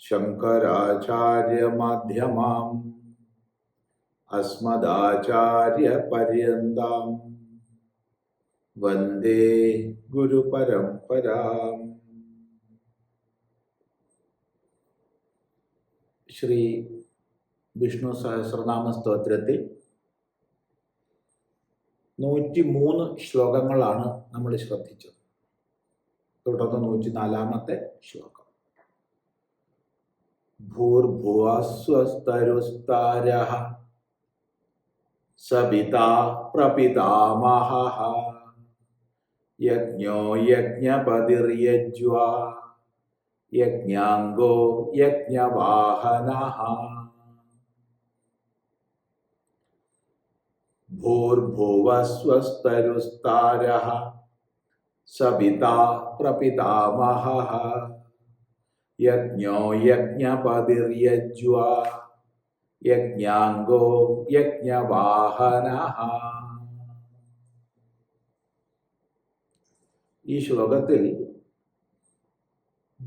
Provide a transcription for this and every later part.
ശങ്കരാചാര്യമധ്യമാം. അസ്മദാചാര്യപര്യന്താം. വന്ദേ ഗുരുപരംപരാം ശ്രീ വിഷ്ണു സഹസ്രനാമ സ്തോത്രത്തിൽ നൂറ്റി മൂന്ന് ശ്ലോകങ്ങളാണ് നമ്മൾ ശ്രദ്ധിച്ചത്. തുടർന്ന് നൂറ്റി നാലാമത്തെ ശ്ലോകം. ഭൂർഭുവസ്വസ്തരുസ്താരः സപിതാ പ്രപിതാമഹः യജ്ഞോ യജ്ഞപതിർയജ്വാ യജ്ഞാംഗോ യജ്ഞവാഹനഃ ഭൂർഭുവസ്വസ്തരുസ്താരः സപിതാ പ്രപിതാമഹः യജ്ഞോ യജ്ഞപതിർയജ്വാ. യജ്ഞാംഗോ യജ്ഞവാഹനഃ. ഈ ശ്ലോകത്തിൽ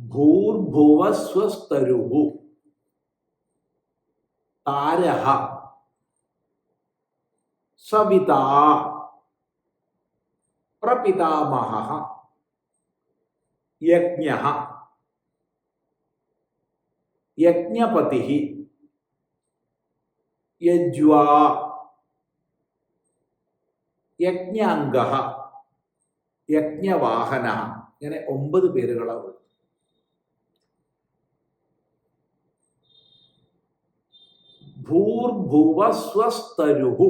ഭൂർഭുവസ്വസ്തരുഹു താരഹ സവിത പ്രപിതാമഹ. യജ്ഞ യജ്ഞപതി യജ്വാ യജ്ഞാംഗ യജ്ഞവാഹന. ഇങ്ങനെ ഒമ്പത് പേരുകളാണ് ഭൂർഭുവസ്വസ്തരുഹു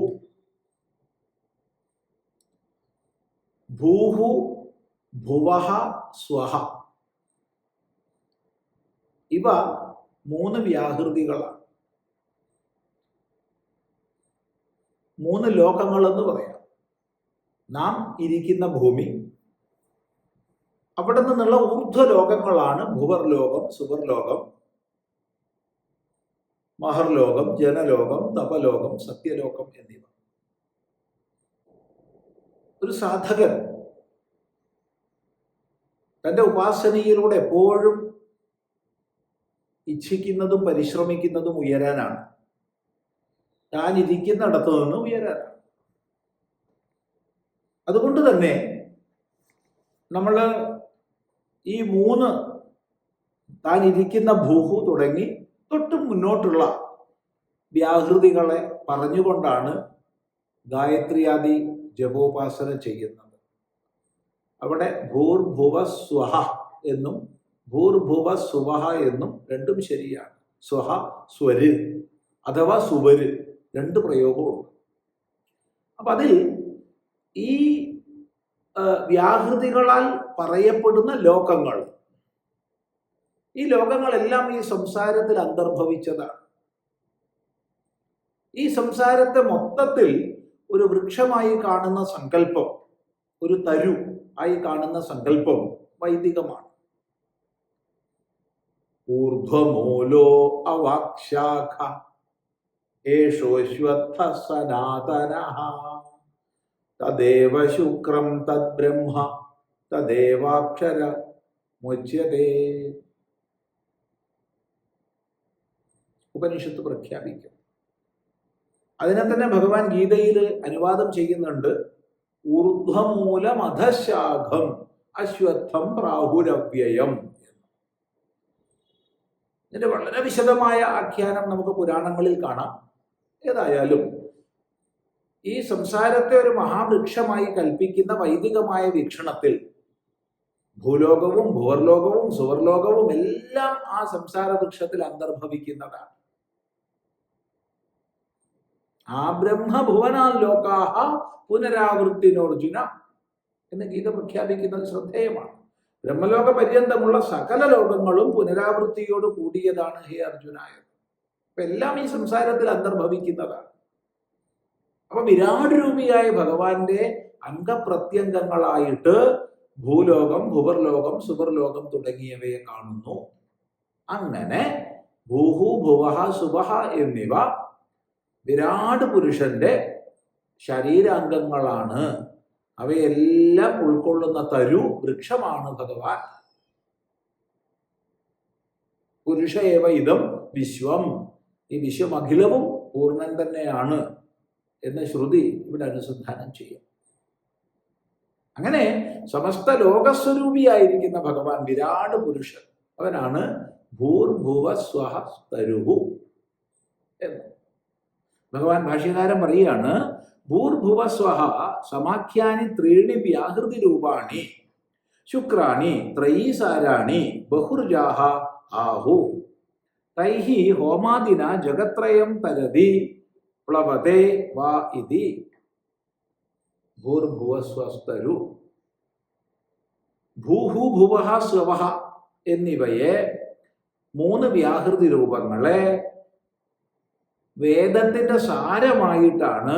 ഭൂഹു ഭുവഹ സ്വഹ ഇവ മൂന്ന് വ്യാഹൃതികളാണ് മൂന്ന് ലോകങ്ങളെന്ന് പറയാം. നാം ഇരിക്കുന്ന ഭൂമി അവിടെ നിന്നുള്ള ഊർധ്വലോകങ്ങളാണ് ഭുവർലോകം സുവർലോകം മഹർലോകം ജനലോകം തപലോകം സത്യലോകം എന്നിവ. ഒരു സാധകൻ തന്റെ ഉപാസനയിലൂടെ എപ്പോഴും ഇച്ഛിക്കുന്നതും പരിശ്രമിക്കുന്നതും ഉയരാനാണ്. താൻ ഇരിക്കുന്നിടത്തു നിന്ന് ഉയരാനാണ് അതുകൊണ്ട് തന്നെ നമ്മൾ ഈ മൂന്ന് താൻ ഇരിക്കുന്ന ഭൂഹു തുടങ്ങി തൊട്ട് മുന്നോട്ടുള്ള വ്യാഹൃതികളെ പറഞ്ഞുകൊണ്ടാണ് ഗായത്രിയാദി ജപോപാസന ചെയ്യുന്നത്. അവിടെ ഭൂർഭുവ സ്വഹ എന്നും ഭൂർഭുവ സുവഹ എന്നും രണ്ടും ശരിയാണ്. സ്വഹ സ്വര് അഥവാ സുവര് രണ്ട് പ്രയോഗമുണ്ട് അപ്പൊ അതിൽ ഈ വ്യാഹൃതികളാൽ പറയപ്പെടുന്ന ലോകങ്ങൾ ഈ ലോകങ്ങളെല്ലാം ഈ സംസാരത്തിൽ അന്തർഭവിച്ചതാണ്. ഈ സംസാരത്തെ മൊത്തത്തിൽ ഒരു വൃക്ഷമായി കാണുന്ന സങ്കല്പം ഒരു തരു ആയി കാണുന്ന സങ്കല്പം വൈദികമാണ്. ഊർധ്വമൂലോ അവാക്ഷാഖ ഏഷോശ്വത്ഥ സനാതന തദേവ ശുക്രം തദ്ബ്രഹ്മ തദേവാക്ഷര മുച്യതേ. ഉപനിഷത്ത് പ്രഖ്യാപിക്കും. അതിനെ തന്നെ ഭഗവാൻ ഗീതയിൽ അനുവാദം ചെയ്യുന്നുണ്ട്. ഊർധ്വമൂലമധശാഖം അശ്വത്ഥം പ്രാഹുരവ്യയം. ഇതിന്റെ വളരെ വിശദമായ ആഖ്യാനം നമുക്ക് പുരാണങ്ങളിൽ കാണാം. ഏതായാലും ഈ സംസാരത്തെ ഒരു മഹാവൃക്ഷമായി കൽപ്പിക്കുന്ന വൈദികമായ വീക്ഷണത്തിൽ ഭൂലോകവും ഭൂവർലോകവും സുവർലോകവും എല്ലാം ആ സംസാര വൃക്ഷത്തിൽ അന്തർഭവിക്കുന്നതാണ്. ആ ബ്രഹ്മഭുവനാൽ ലോകാഹ പുനരാവൃത്തിനോർജുന എന്ന് ഗീത പ്രഖ്യാപിക്കുന്നത് ശ്രദ്ധേയമാണ്. ബ്രഹ്മലോക പര്യന്തമുള്ള സകല ലോകങ്ങളും പുനരാവൃത്തിയോട് കൂടിയതാണ് ഹേ അർജുനായ അപ്പൊ എല്ലാം ഈ സംസാരത്തിൽ അന്തർഭവിക്കുന്നതാണ്. അപ്പൊ വിരാട് രൂപിയായ ഭഗവാന്റെ അംഗപ്രത്യംഗങ്ങളായിട്ട് ഭൂലോകം ഭുവർലോകം സുവർലോകം തുടങ്ങിയവയെ കാണുന്നു. അങ്ങനെ ഭൂഹു ഭുവഹ സുവഹ എന്നിവ വിരാട് പുരുഷന്റെ ശരീരാംഗങ്ങളാണ്. അവയെല്ലാം ഉൾക്കൊള്ളുന്ന തരു വൃക്ഷമാണ് ഭഗവാൻ. പുരുഷ ഏവ ഇതം വിശ്വം. ഈ വിശ്വം അഖിലവും പൂർണൻ തന്നെയാണ് എന്ന് ശ്രുതി ഇവിടെ അനുസന്ധാനം ചെയ്യും. അങ്ങനെ സമസ്ത ലോകസ്വരൂപിയായിരിക്കുന്ന ഭഗവാൻ വിരാട് പുരുഷൻ അവനാണ് ഭൂർഭുവ സ്വഹ തരുഹു എന്ന്. ഭഗവാൻ ഭാഷ്യകാരൻ പറയുകയാണ് ഭൂർഭുവ സ്വഹ സമാഖ്യാനി ത്രീണി വ്യാഹൃതി രൂപാണി ശുക്രാണി ത്രയീസാരാണി ബഹുർജാഹ ആഹു. തൈഹി ഹോമാദിന ജഗത്രയം തരതി പ്ലവതേ വാ ഇതി. ഭൂർഭുവസ്വസ്തരു ഭൂഹു ഭുവഹ സ്വവഹ എന്നിവയെ മൂന്ന് വ്യാഹൃതി രൂപങ്ങളെ വേദത്തിന്റെ സാരമായിട്ടാണ്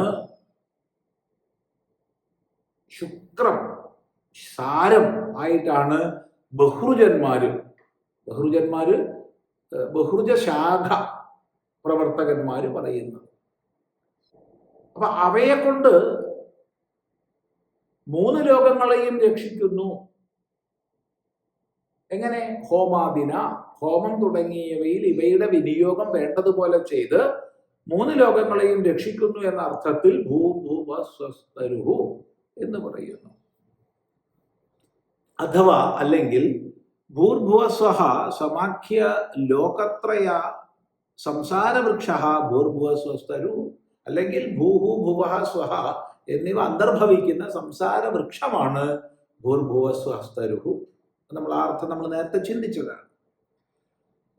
ശുക്രം സാരം ആയിട്ടാണ് ബഹ്രുജന്മാര് ഏഹ്, ബഹ്രുജ ശാഖ പ്രവർത്തകന്മാര് പറയുന്നത്. അപ്പൊ അവയെ കൊണ്ട് മൂന്ന് ലോകങ്ങളെയും രക്ഷിക്കുന്നു. എങ്ങനെ? ഹോമാദിന ഹോമം തുടങ്ങിയവയിൽ ഇവയുടെ വിനിയോഗം വേണ്ടതുപോലെ ചെയ്ത് മൂന്ന് ലോകങ്ങളെയും രക്ഷിക്കുന്നു എന്ന അർത്ഥത്തിൽ ഭൂ ഭൂ എന്ന് പറയുന്നു. അഥവാ അല്ലെങ്കിൽ ഭൂർഭുവസ്വഹ സമാഖ്യ ലോകത്രയ സംസാരവൃക്ഷ ഭൂർഭുവസ്വസ്തരു അല്ലെങ്കിൽ ഭൂഹു ഭുവഹ സ്വഹ എന്നിവ അന്തർഭവിക്കുന്ന സംസാര വൃക്ഷമാണ് ഭൂർഭുവസ്വസ്തരുഹു നമ്മൾ ആ അർത്ഥം നമ്മൾ നേരത്തെ ചിന്തിച്ചതാണ്.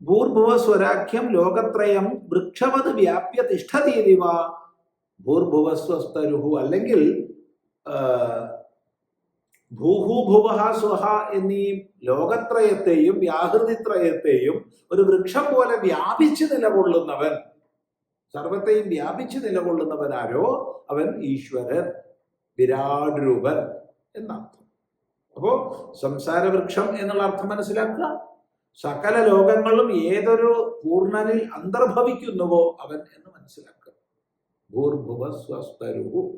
ഭൂർഭുവ സ്വരാഖ്യം ലോകത്രയം വൃക്ഷവത് വ്യാപ്യ തിഷ്ഠതീതിവ ഭൂർഭുവസ്വസ്തരുഹു അല്ലെങ്കിൽ ഭൂഹു ഭുവഹ സ്വഹ എന്നീ ലോകത്രയത്തെയും വ്യാഹൃതിത്രയത്തെയും ഒരു വൃക്ഷം പോലെ വ്യാപിച്ച് നിലകൊള്ളുന്നവൻ. സർവത്തെയും വ്യാപിച്ച് നിലകൊള്ളുന്നവൻ ആരോ? അവൻ ഈശ്വരൻ വിരാട് രൂപൻ എന്നർത്ഥം. അപ്പോ സംസാരവൃക്ഷം എന്നുള്ള അർത്ഥം മനസ്സിലാക്കുക. സകല ലോകങ്ങളും ഏതൊരു പൂർണനിൽ അന്തർഭവിക്കുന്നുവോ അവൻ എന്ന് മനസ്സിലാക്കുക. ഭൂർഭുവ സ്വസ്തരുഹു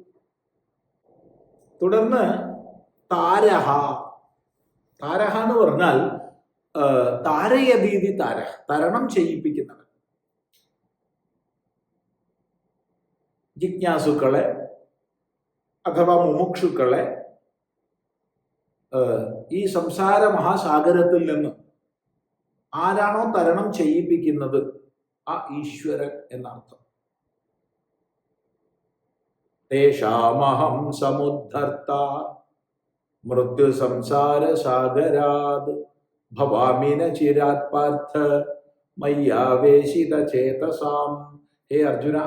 തുടർന്ന് താരഹ. താരഹ എന്ന് പറഞ്ഞാൽ താരയതീതി താര തരണം ചെയ്യിപ്പിക്കുന്നവൻ. ജിജ്ഞാസുക്കളെ അഥവാ മുമുക്ഷുക്കളെ ഈ സംസാര മഹാസാഗരത്തിൽ നിന്ന് ആരാണോ തരണം ചെയ്യിപ്പിക്കുന്നത്? ആ ഈശ്വരൻ എന്നർത്ഥം. തേഷാമഹം സമുദ്ധർത്ത. മൃത്യു സംസാര സാഗരാത് ഭവാമിന ചിരാത് പാർത്ഥ മയ്യാവേശിത ചേതസാം. ഹേ അർജുന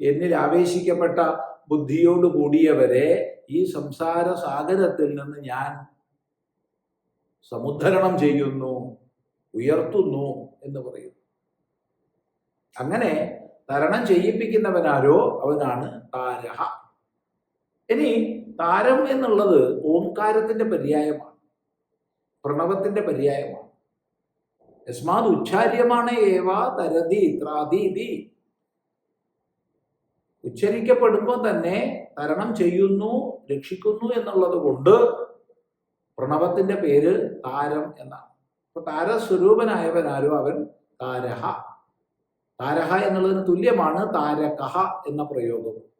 എന്നിൽ ആവേശിക്കപ്പെട്ട ബുദ്ധിയോട് കൂടിയവരെ ഈ സംസാര സാഗരത്തിൽ നിന്ന് ഞാൻ സമുദ്ധരണം ചെയ്യുന്നു ഉയർത്തുന്നു എന്ന് പറയുന്നു അങ്ങനെ തരണം ചെയ്യിപ്പിക്കുന്നവനാരോ? അവനാണ് താരഹ. ഇനി താരം എന്നുള്ളത് ഓംകാരത്തിന്റെ പര്യായമാണ്. പ്രണവത്തിന്റെ പര്യായമാണ്. യസ്മാത് ഉച്ചാര്യമാണ് ഏവാ തരതി ത്രാതീതി. ഉച്ചരിക്കപ്പെടുമ്പോൾ തന്നെ തരണം ചെയ്യുന്നു രക്ഷിക്കുന്നു എന്നുള്ളത് കൊണ്ട് പ്രണവത്തിന്റെ പേര് താരം എന്നാണ്. അപ്പൊ താരസ്വരൂപനായവനാരോ അവൻ താരഹ. താരഹ എന്നുള്ളതിന് തുല്യമാണ് താരകഹ എന്ന പ്രയോഗം.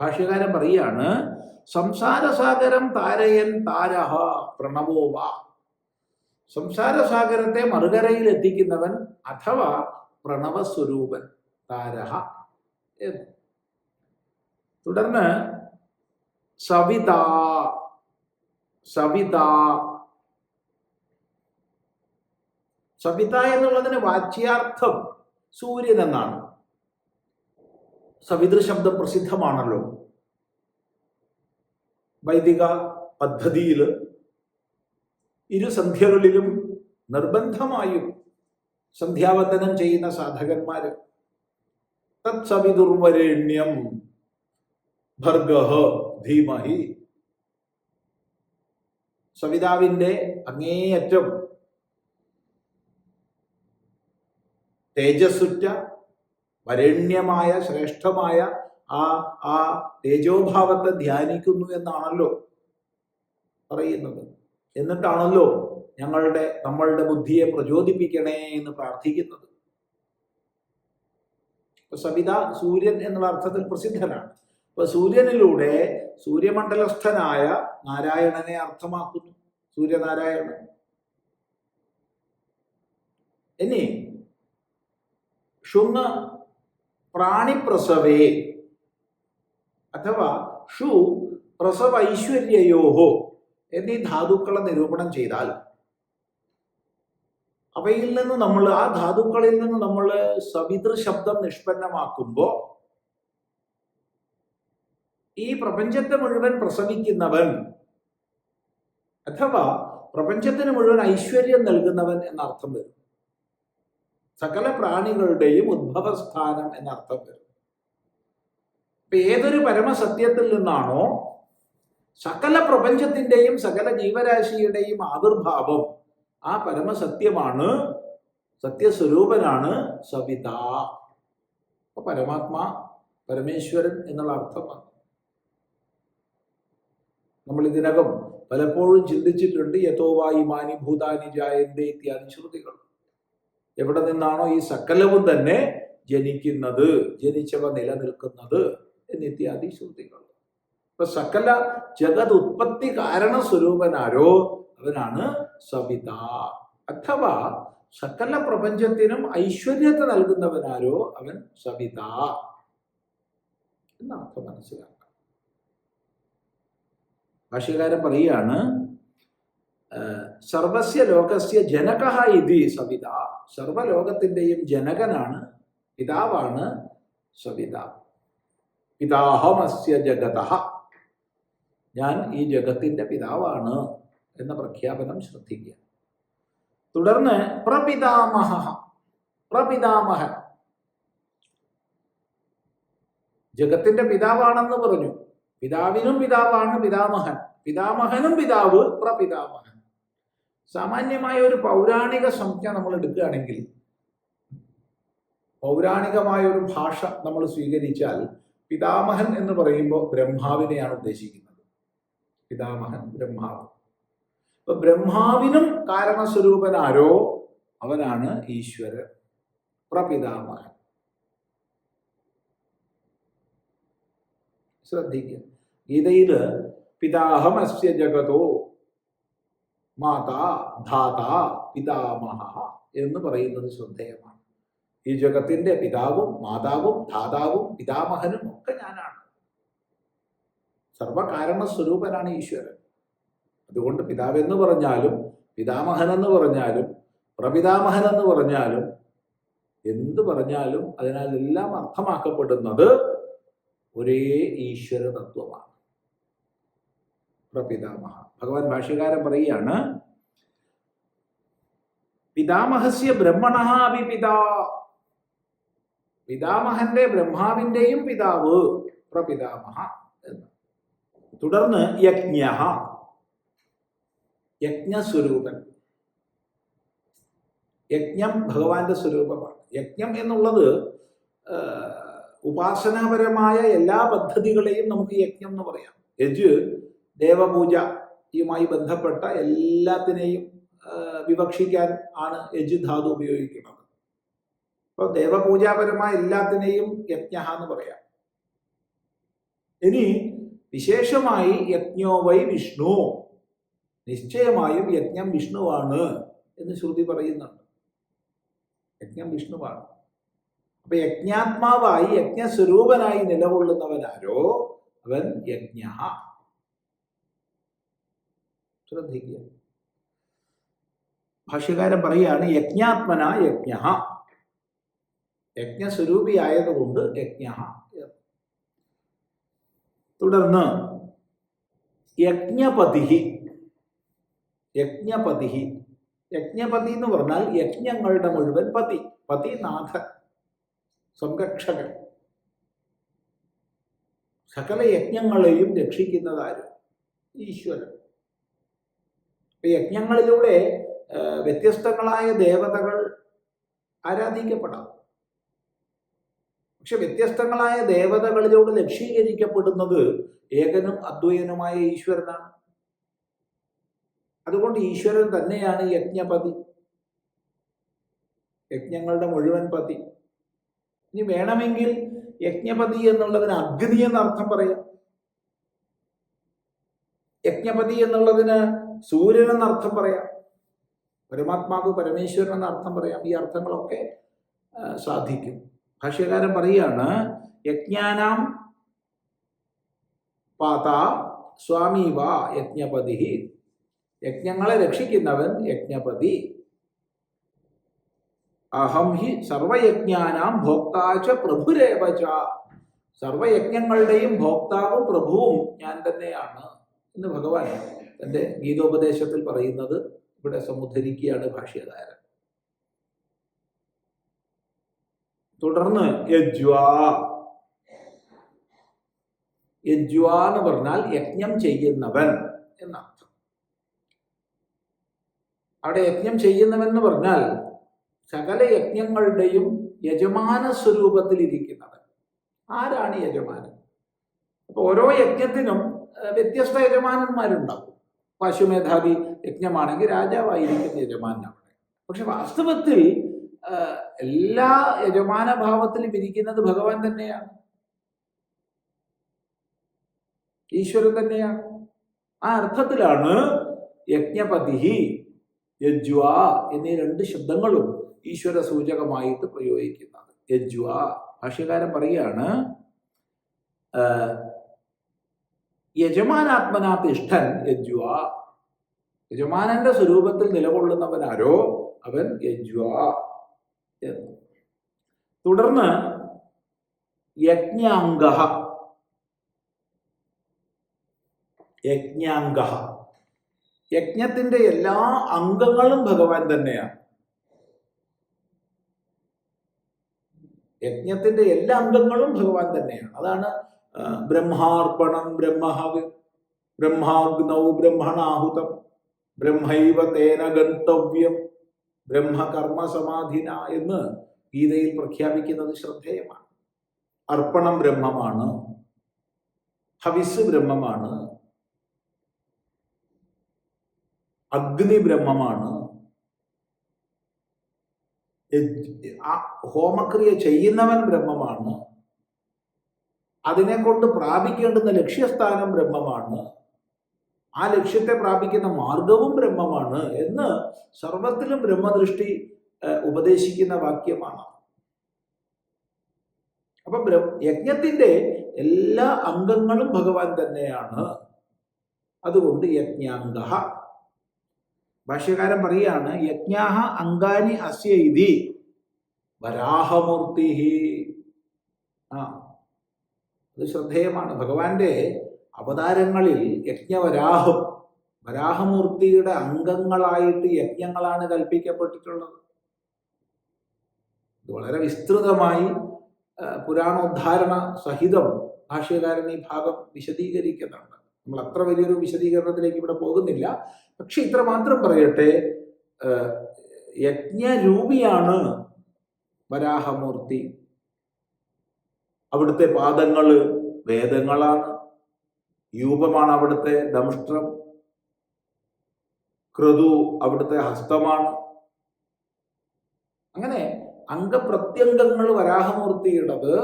ഭാഷ്യകാരൻ പറയാണ് സംസാരസാഗരം താരയൻ താരഹ പ്രണവോവ സംസാരസാഗരത്തെ മറുകരയിൽ എത്തിക്കുന്നവൻ അഥവാ പ്രണവസ്വരൂപൻ താരഹ എന്ന്. തുടർന്ന് സവിത സവിത. സവിത എന്നുള്ളതിന് വാച്യാർത്ഥം സൂര്യൻ എന്നാണ് സവിതൃ ശബ്ദം പ്രസിദ്ധമാണല്ലോ. വൈദിക പദ്ധതിയിൽ ഇരു സന്ധ്യകളിലും നിർബന്ധമായും സന്ധ്യാവന്ദനം ചെയ്യുന്ന സാധകന്മാര്. തത്സവിതുർവരേണ്യം ഭർഗഹ ധീമഹി. സവിതാവിന്റെ അങ്ങേയറ്റം തേജസ്സുറ്റ വരണ്യമായ ശ്രേഷ്ഠമായ ആ ആ തേജോഭാവത്തെ ധ്യാനിക്കുന്നു എന്നാണല്ലോ പറയുന്നത്. എന്നിട്ടാണല്ലോ ഞങ്ങളുടെ നമ്മളുടെ ബുദ്ധിയെ പ്രചോദിപ്പിക്കണേ എന്ന് പ്രാർത്ഥിക്കുന്നത്. സവിത സൂര്യൻ എന്നുള്ള അർത്ഥത്തിൽ പ്രസിദ്ധനാണ്. അപ്പൊ സൂര്യനിലൂടെ സൂര്യമണ്ഡലസ്ഥനായ നാരായണനെ അർത്ഥമാക്കുന്നു. സൂര്യനാരായണൻ. ഇനി ഷുങ് പ്രാണിപ്രസവേ. അഥവാ ഷു പ്രസവ ഐശ്വര്യയോഹോ എന്നീ ധാതുക്കളെ നിരൂപണം ചെയ്താൽ അവയിൽ നിന്ന് നമ്മൾ ആ ധാതുക്കളിൽ നിന്ന് നമ്മൾ സവിതൃ ശബ്ദം നിഷ്പന്നമാക്കുമ്പോൾ ഈ പ്രപഞ്ചത്തെ മുഴുവൻ പ്രസവിക്കുന്നവൻ അഥവാ പ്രപഞ്ചത്തിന് മുഴുവൻ ഐശ്വര്യം നൽകുന്നവൻ എന്നർത്ഥം വരും. സകല പ്രാണികളുടെയും ഉദ്ഭവസ്ഥാനം എന്നർത്ഥം വരും. ഇപ്പൊ ഏതൊരു പരമസത്യത്തിൽ നിന്നാണോ സകല പ്രപഞ്ചത്തിന്റെയും സകല ജീവരാശിയുടെയും ആവിർഭാവം ആ പരമസത്യമാണ് സത്യസ്വരൂപനാണ് സവിത. അപ്പൊ പരമാത്മാ പരമേശ്വരൻ എന്നുള്ള അർത്ഥമാണ് നമ്മൾ ഇതിനകം പലപ്പോഴും ചിന്തിച്ചിട്ടുണ്ട് യഥോവായി മാനി ഭൂതാനി ജായന്റെ ഇത്യാദി ശ്രുതികൾ. എവിടെ നിന്നാണോ ഈ സകലവും തന്നെ ജനിക്കുന്നത്? ജനിച്ചവ നിലനിൽക്കുന്നത് എന്നിത്യാദി ശ്രുതികൾ. ഇപ്പൊ സകല ജഗത് ഉത്പത്തി കാരണ സ്വരൂപനാരോ? അവനാണ് സവിത. അഥവാ സകല പ്രപഞ്ചത്തിനും ഐശ്വര്യത്തെ നൽകുന്നവനാരോ? അവൻ സവിത. എന്നർത്ഥം മനസ്സിലാക്കാം. ഭാഷ്യകാരൻ പറയുകയാണ് സർവസ്യ ലോകസ്യ ജനക ഇതി സവിത. സർവലോകത്തിന്റെയും ജനകനാണ് പിതാവാണ് സവിത. പിതാഹമസ്യ ജഗത. ഞാൻ ഈ ജഗത്തിന്റെ പിതാവാണ് എന്ന പ്രഖ്യാപനം ശ്രദ്ധിക്കുക. തുടർന്ന് പ്രപിതാമഹ. പ്രപിതാമഹൻ ജഗത്തിന്റെ പിതാവാണെന്ന് പറഞ്ഞു. പിതാവിനും പിതാവാണ് പിതാമഹൻ. പിതാമഹനും പിതാവ് പ്രപിതാമഹൻ. സാമാന്യമായ ഒരു പൗരാണിക സംഖ്യ നമ്മൾ എടുക്കുകയാണെങ്കിൽ പൗരാണികമായ ഒരു ഭാഷ നമ്മൾ സ്വീകരിച്ചാൽ പിതാമഹൻ എന്ന് പറയുമ്പോൾ ബ്രഹ്മാവിനെയാണ് ഉദ്ദേശിക്കുന്നത്. പിതാമഹൻ ബ്രഹ്മാവ്. അപ്പൊ ബ്രഹ്മാവിനും കാരണസ്വരൂപനാരോ? അവനാണ് ഈശ്വരൻ പ്രപിതാമഹൻ. ശ്രദ്ധിക്കുക. ഗീതയിൽ പിതാഹമസ്യ ജഗതോ മാതാ ധാത പിതാമഹ എന്ന് പറയുന്നത് ശ്രദ്ധേയമാണ്. ഈ ജഗത്തിന്റെ പിതാവും മാതാവും ധാതാവും പിതാമഹനും ഒക്കെ ഞാനാണ്. സർവകാരണ സ്വരൂപനാണ് ഈശ്വരൻ. അതുകൊണ്ട് പിതാവെന്ന് പറഞ്ഞാലും പിതാമഹൻ എന്ന് പറഞ്ഞാലും പ്രപിതാമഹൻ എന്ന് പറഞ്ഞാലും എന്ത് പറഞ്ഞാലും അതിനാൽ എല്ലാം അർത്ഥമാക്കപ്പെടുന്നത് ഒരേ ഈശ്വര തത്വമാണ് പ്രപിതാമഹ. ഭഗവാൻ ഭാഷ്യകാരൻ പറയുകയാണ് പിതാമഹസ്യ ബ്രഹ്മണ അഭി പിതാ. പിതാമഹന്റെ ബ്രഹ്മാവിന്റെയും പിതാവ് പ്രപിതാമഹ എന്ന്. തുടർന്ന് യജ്ഞ. യജ്ഞസ്വരൂപൻ. യജ്ഞം ഭഗവാന്റെ സ്വരൂപമാണ്. യജ്ഞം എന്നുള്ളത് ഉപാസനാപരമായ എല്ലാ പദ്ധതികളെയും നമുക്ക് യജ്ഞം എന്ന് പറയാം. യജ് ദേവപൂജയുമായി ബന്ധപ്പെട്ട എല്ലാത്തിനെയും വിവക്ഷിക്കാൻ ആണ് യജുധാതു ഉപയോഗിക്കുന്നത്. അപ്പോൾ ദേവപൂജാപരമായ എല്ലാത്തിനെയും യജ്ഞ എന്ന് പറയാം. ഇനി വിശേഷമായി യജ്ഞോ വൈ വിഷ്ണു. നിശ്ചയമായും യജ്ഞം വിഷ്ണുവാണ് എന്ന് ശ്രുതി പറയുന്നുണ്ട്. യജ്ഞം വിഷ്ണുവാണ്. അപ്പൊ യജ്ഞാത്മാവായി യജ്ഞസ്വരൂപനായി നിലകൊള്ളുന്നവനാരോ? അവൻ യജ്ഞ ശ്രദ്ധിക്കുക. ഭാഷ്യകാരൻ പറയുകയാണ് യജ്ഞാത്മന യജ്ഞ. യജ്ഞസ്വരൂപിയായതുകൊണ്ട് യജ്ഞ. തുടർന്ന് യജ്ഞപതി യജ്ഞപതി യജ്ഞപതി എന്ന് പറഞ്ഞാൽ യജ്ഞങ്ങളുടെ മുഴുവൻ പതി. പതിനാഥൻ. സംരക്ഷകൻ. സകല യജ്ഞങ്ങളെയും രക്ഷിക്കുന്നതാര്? ഈശ്വരൻ. യജ്ഞങ്ങളിലൂടെ വ്യത്യസ്തങ്ങളായ ദേവതകൾ ആരാധിക്കപ്പെടാം. പക്ഷെ വ്യത്യസ്തങ്ങളായ ദേവതകളിലൂടെ ലക്ഷീകരിക്കപ്പെടുന്നത് ഏകനും അദ്വൈതനുമായ ഈശ്വരനാണ്. അതുകൊണ്ട് ഈശ്വരൻ തന്നെയാണ് യജ്ഞപതി. യജ്ഞങ്ങളുടെ മുഴുവൻ പതി. ഇനി വേണമെങ്കിൽ യജ്ഞപതി എന്നുള്ളതിന് അഗ്നി എന്നർത്ഥം പറയാം. യജ്ഞപതി എന്നുള്ളതിന് സൂര്യൻ എന്ന അർത്ഥം പറയാം. പരമാത്മാവ് പരമേശ്വരൻ എന്ന അർത്ഥം പറയാം. ഈ അർത്ഥങ്ങളൊക്കെ സാധിക്കും. ഭാഷ്യകാരൻ പറയാണ് യജ്ഞാനാം പാത സ്വാമി വാ യജ്ഞപതി. യജ്ഞങ്ങളെ രക്ഷിക്കുന്നവൻ യജ്ഞപതി. അഹം ഹി സർവയജ്ഞാനാം ഭോക്താച്ച പ്രഭുരേവച. സർവയജ്ഞങ്ങളുടെയും ഭോക്താവും പ്രഭുവും ഞാൻ തന്നെയാണ് എന്ന് ഭഗവാൻ തന്റെ ഗീതോപദേശത്തിൽ പറയുന്നത് ഇവിടെ സമുദ്ധരിക്കുകയാണ് ഭാഷ്യകാരൻ. തുടർന്ന് യജ്വാ. യജ്വാ എന്ന് പറഞ്ഞാൽ യജ്ഞം ചെയ്യുന്നവൻ എന്നർത്ഥം. അവിടെ യജ്ഞം ചെയ്യുന്നവൻ എന്ന് പറഞ്ഞാൽ സകല യജ്ഞങ്ങളുടെയും യജമാന സ്വരൂപത്തിൽ ഇരിക്കുന്നവൻ. ആരാണ് യജമാനൻ? അപ്പൊ ഓരോ യജ്ഞത്തിനും വ്യത്യസ്ത യജമാനന്മാരുണ്ടാവും. പശുമേധാവി യജ്ഞമാണെങ്കിൽ രാജാവായിരിക്കും യജമാനാണ്. പക്ഷെ വാസ്തവത്തിൽ എല്ലാ യജമാന ഭാവത്തിലും ഇരിക്കുന്നത് ഭഗവാൻ തന്നെയാണ്. ഈശ്വരൻ തന്നെയാണ്. ആ അർത്ഥത്തിലാണ് യജ്ഞപതി യജ്വ എന്നീ രണ്ട് ശബ്ദങ്ങളും ഈശ്വര സൂചകമായിട്ട് പ്രയോഗിക്കുന്നത്. യജ്വ ഭാഷ്യകാരൻ പറയാണ് ആഹ്, യജമാനാത്മനാ തിഷ്ഠൻ യജ്വ. യജമാനന്റെ സ്വരൂപത്തിൽ നിലകൊള്ളുന്നവനാരോ അവൻ യജ്വ എന്ന്. തുടർന്ന് യജ്ഞാംഗ യജ്ഞാംഗ യജ്ഞത്തിന്റെ എല്ലാ അംഗങ്ങളും ഭഗവാൻ തന്നെയാണ്. യജ്ഞത്തിന്റെ എല്ലാ അംഗങ്ങളും ഭഗവാൻ തന്നെയാണ്. അതാണ് ബ്രഹ്മാർപ്പണം ബ്രഹ്മഹവ് ബ്രഹ്മാഗ്നൗ ബ്രഹ്മണാഹുതം. ബ്രഹ്മൈവ തേന ഗന്തവ്യം. ബ്രഹ്മകർമ്മ സമാധിന എന്ന് ഗീതയിൽ പ്രഖ്യാപിക്കുന്നത് ശ്രദ്ധേയമാണ്. അർപ്പണം ബ്രഹ്മമാണ്. ഹവിസ് ബ്രഹ്മമാണ്. അഗ്നി ബ്രഹ്മമാണ്. ഹോമക്രിയ ചെയ്യുന്നവൻ ബ്രഹ്മമാണ്. അതിനെ കൊണ്ട് പ്രാപിക്കേണ്ടുന്ന ലക്ഷ്യസ്ഥാനം ബ്രഹ്മമാണ്. ആ ലക്ഷ്യത്തെ പ്രാപിക്കുന്ന മാർഗവും ബ്രഹ്മമാണ് എന്ന് സർവത്തിലും ബ്രഹ്മദൃഷ്ടി ഉപദേശിക്കുന്ന വാക്യമാണ്. അപ്പൊ യജ്ഞത്തിന്റെ എല്ലാ അംഗങ്ങളും ഭഗവാൻ തന്നെയാണ്. അതുകൊണ്ട് യജ്ഞാംഗ. ഭാഷ്യകാരൻ പറയാണ് യജ്ഞാഹ അങ്കാനി അസ്യ ഇതി വരാഹമൂർത്തി ആ അത് ശ്രദ്ധേയമാണ്. ഭഗവാന്റെ അവതാരങ്ങളിൽ യജ്ഞവരാഹം വരാഹമൂർത്തിയുടെ അംഗങ്ങളായിട്ട് യജ്ഞങ്ങളാണ് കൽപ്പിക്കപ്പെട്ടിട്ടുള്ളത്. ഇത് വളരെ വിസ്തൃതമായി പുരാണോദ്ധാരണ സഹിതം ഭാഷ്യകാരൻ ഈ ഭാഗം വിശദീകരിക്കുന്നുണ്ട്. നമ്മൾ അത്ര വലിയൊരു വിശദീകരണത്തിലേക്ക് ഇവിടെ പോകുന്നില്ല. പക്ഷെ ഇത്ര മാത്രം പറയട്ടെ യജ്ഞരൂപിയാണ് വരാഹമൂർത്തി. അവിടുത്തെ പാദങ്ങൾ വേദങ്ങളാണ്. യൂപമാണ് അവിടുത്തെ ദംഷ്ട്രം. ക്രതു അവിടുത്തെ ഹസ്തമാണ്. അങ്ങനെ അംഗപ്രത്യംഗങ്ങൾ വരാഹമൂർത്തിയുടേത്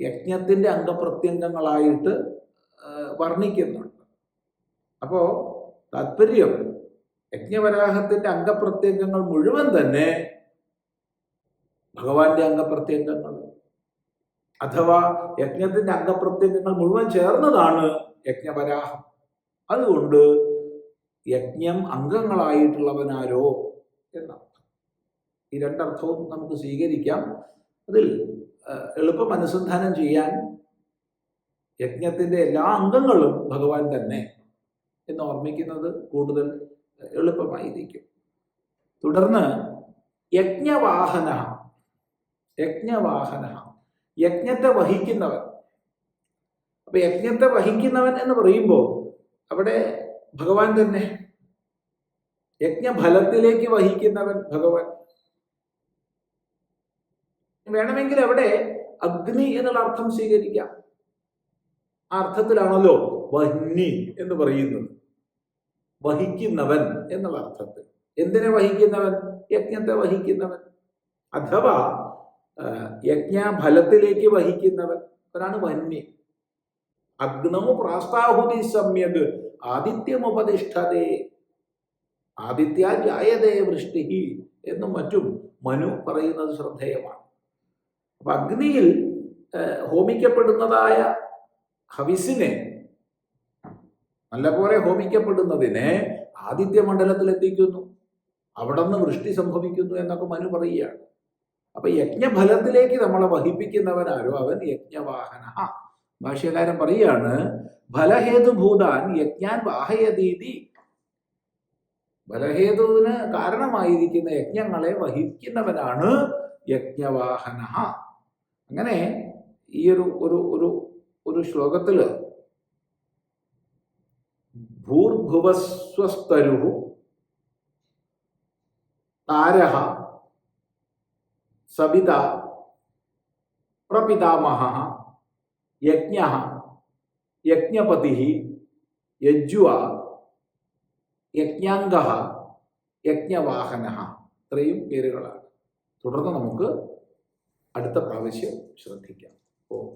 യജ്ഞത്തിന്റെ അംഗപ്രത്യംഗങ്ങളായിട്ട് വർണിക്കുന്നുണ്ട്. അപ്പോ താല്പര്യം യജ്ഞവരാഹത്തിന്റെ അംഗപ്രത്യംഗങ്ങൾ മുഴുവൻ തന്നെ ഭഗവാന്റെ അംഗപ്രത്യംഗങ്ങൾ അഥവാ യജ്ഞത്തിന്റെ അംഗപ്രത്യംഗങ്ങൾ മുഴുവൻ ചേർന്നതാണ് യജ്ഞപരാഹം. അതുകൊണ്ട് യജ്ഞം അംഗങ്ങളായിട്ടുള്ളവനാരോ എന്നർത്ഥം. ഈ രണ്ടർത്ഥവും നമുക്ക് സ്വീകരിക്കാം. അതിൽ എളുപ്പം അനുസന്ധാനം ചെയ്യാൻ യജ്ഞത്തിന്റെ എല്ലാ അംഗങ്ങളും ഭഗവാൻ തന്നെ എന്ന് ഓർമ്മിക്കുന്നത് കൂടുതൽ എളുപ്പമായിരിക്കും. തുടർന്ന് യജ്ഞവാഹന. യജ്ഞവാഹന. യജ്ഞത്തെ വഹിക്കുന്നവൻ. അപ്പൊ യജ്ഞത്തെ വഹിക്കുന്നവൻ എന്ന് പറയുമ്പോൾ അവിടെ ഭഗവാൻ തന്നെ യജ്ഞഫലത്തിലേക്ക് വഹിക്കുന്നവൻ ഭഗവാൻ. വേണമെങ്കിൽ അവിടെ അഗ്നി എന്നുള്ള അർത്ഥം സ്വീകരിക്കാം. ആ അർത്ഥത്തിലാണല്ലോ വഹ്നി എന്ന് പറയുന്നത്. വഹിക്കുന്നവൻ എന്നുള്ള അർത്ഥത്തിൽ. എന്തിനെ വഹിക്കുന്നവൻ? യജ്ഞത്തെ വഹിക്കുന്നവൻ. അഥവാ യജ്ഞഫലത്തിലേക്ക് വഹിക്കുന്നവൻ. അവനാണ് വന്യ അഗ്നോ പ്രാസ്താഹുതി സമ്യക്. ആദിത്യമുപതിഷ്ഠതേ. ആദിത്യ ജായതേ വൃഷ്ടി എന്നും മറ്റും മനു പറയുന്നത് ശ്രദ്ധേയമാണ്. അപ്പൊ അഗ്നിയിൽ ഹോമിക്കപ്പെടുന്നതായ ഹവിസിനെ നല്ലപോലെ ഹോമിക്കപ്പെടുന്നതിനെ ആദിത്യമണ്ഡലത്തിൽ എത്തിക്കുന്നു അവിടെ നിന്ന് വൃഷ്ടി സംഭവിക്കുന്നു എന്നൊക്കെ മനു പറയുകയാണ്. അപ്പൊ യജ്ഞഫലത്തിലേക്ക് നമ്മളെ വഹിപ്പിക്കുന്നവനാരോ അവൻ യജ്ഞവാഹന. ഭാഷ്യകാരൻ പറയാണ് ഫലഹേതുഭൂതാൻ യജ്ഞാൻ വാഹയതീതി. ഫലഹേതുവിന് കാരണമായിരിക്കുന്ന യജ്ഞങ്ങളെ വഹിക്കുന്നവനാണ് യജ്ഞവാഹന. അങ്ങനെ ഈ ഒരു ഒരു ഒരു ഒരു ശ്ലോകത്തിൽ ഭൂർഭുവസ്വസ്തരു താരഹ സവിത പ്രപിതാമഹ യജ്ഞ യജ്ഞപതി യജ്വ യജ്ഞാംഗ യജ്ഞവാഹന. ഇത്രയും പേരുകളാണ്. തുടർന്ന് നമുക്ക് അടുത്ത പ്രാവശ്യം ശ്രദ്ധിക്കാം. ഓ.